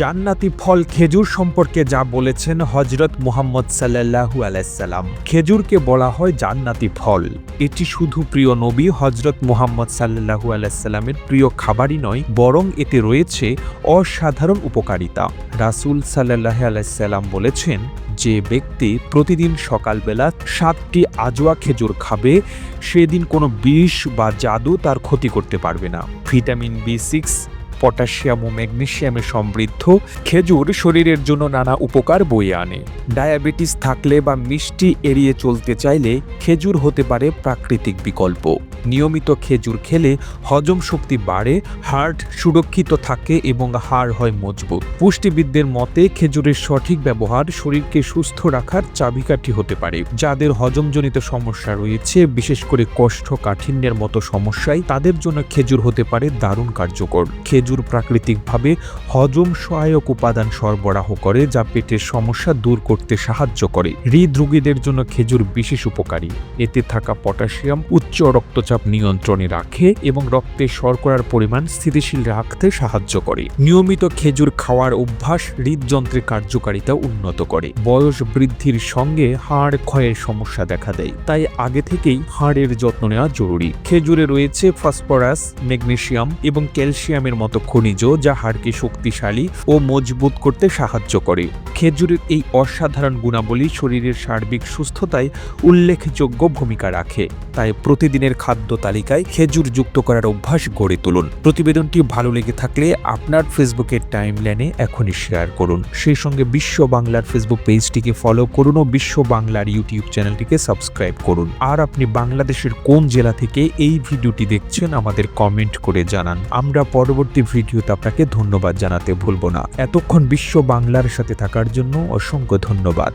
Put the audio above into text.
জান্নাতি ফল খেজুর সম্পর্কে যা বলেছেন হজরত মুহাম্মদ সাল্লাল্লাহু আলাইসাল্লাম খেজুরকে বলা হয় জান্নাতি ফল। এটি শুধু প্রিয় নবী হজরত মুহাম্মদ সাল্লাল্লাহু আলাইসাল্লামের প্রিয় খাবারই নয়, বরং এতে রয়েছে অসাধারণ উপকারিতা। রাসুল সাল্লাহ আলাইসাল্লাম বলেছেন, যে ব্যক্তি প্রতিদিন সকালবেলা সাতটি আজোয়া খেজুর খাবে, সেদিন কোনো বিষ বা জাদু তার ক্ষতি করতে পারবে না। ভিটামিন বি সিক্স পটাশিয়াম ও ম্যাগনেশিয়ামে সমৃদ্ধ। খেজুর শরীরের জন্য নানা উপকার বয়ে আনে। ডায়াবেটিস থাকলে বা মিষ্টি এড়িয়ে চলতে চাইলে খেজুর হতে পারে প্রাকৃতিক বিকল্প। নিয়মিত খেজুর খেলে হজম শক্তি বাড়ে হার্ট সুরক্ষিত থাকে এবং হাড় হয় মজবুত। পুষ্টিবিদদের মতে, খেজুরের সঠিক ব্যবহার শরীরকে সুস্থ রাখার চাবিকাঠি হতে পারে। যাদের হজমজনিত সমস্যা রয়েছে, বিশেষ করে কোষ্ঠকাঠিন্যের মতো সমস্যায়, তাদের জন্য খেজুর হতে পারে দারুণ কার্যকর। খেজুর প্রাকৃতিকভাবে হজম সহায়ক উপাদান সরবরাহ করে, যা পেটের সমস্যা দূর করতে সাহায্য করে। হৃদরোগীদের জন্য খেজুর বিশেষ উপকারী। এতে থাকা পটাশিয়াম উচ্চ রক্তচাপ নিয়ন্ত্রণে রাখে এবং রক্তে শর্করার পরিমাণ স্থিতিশীল রাখতে সাহায্য করে। নিয়মিত খেজুর খাওয়ার অভ্যাস হৃদযন্ত্রের কার্যকারিতা উন্নত করে। বয়স বৃদ্ধির সঙ্গে হাড় ক্ষয়ের সমস্যা দেখা দেয়। তাই আগে থেকেই হাড়ের যত্ন নেওয়া জরুরি। খেজুরে রয়েছে ফসফরাস ম্যাগনেশিয়াম এবং ক্যালসিয়ামের মতো খনিজ যা হাড়কে শক্তিশালী ও মজবুত করতে সাহায্য করে। খেজুরের এই অসাধারণ গুণাবলী শরীরের সার্বিক সুস্থতায় উল্লেখযোগ্য ভূমিকা রাখে। তাই প্রতিদিনের খাদ্য তালিকায় খেজুর যুক্ত করার অভ্যাস গড়ে তুলুন। প্রতিবেদনটি ভালো লেগে থাকলে আপনার ফেসবুকের টাইমলাইনে এখনই শেয়ার করুন। সেই সঙ্গে বিশ্ব বাংলার ফেসবুক পেজটিকে ফলো করুন ও বিশ্ব বাংলার ইউটিউব চ্যানেলটিকে সাবস্ক্রাইব করুন। আর আপনি বাংলাদেশের কোন জেলা থেকে এই ভিডিওটি দেখছেন আমাদের কমেন্ট করে জানান। আমরা পরবর্তী ভিডিওতে আপনাকে ধন্যবাদ জানাতে ভুলব না। এতক্ষণ বিশ্ব বাংলার সাথে থাকার জন্য অসংখ্য ধন্যবাদ।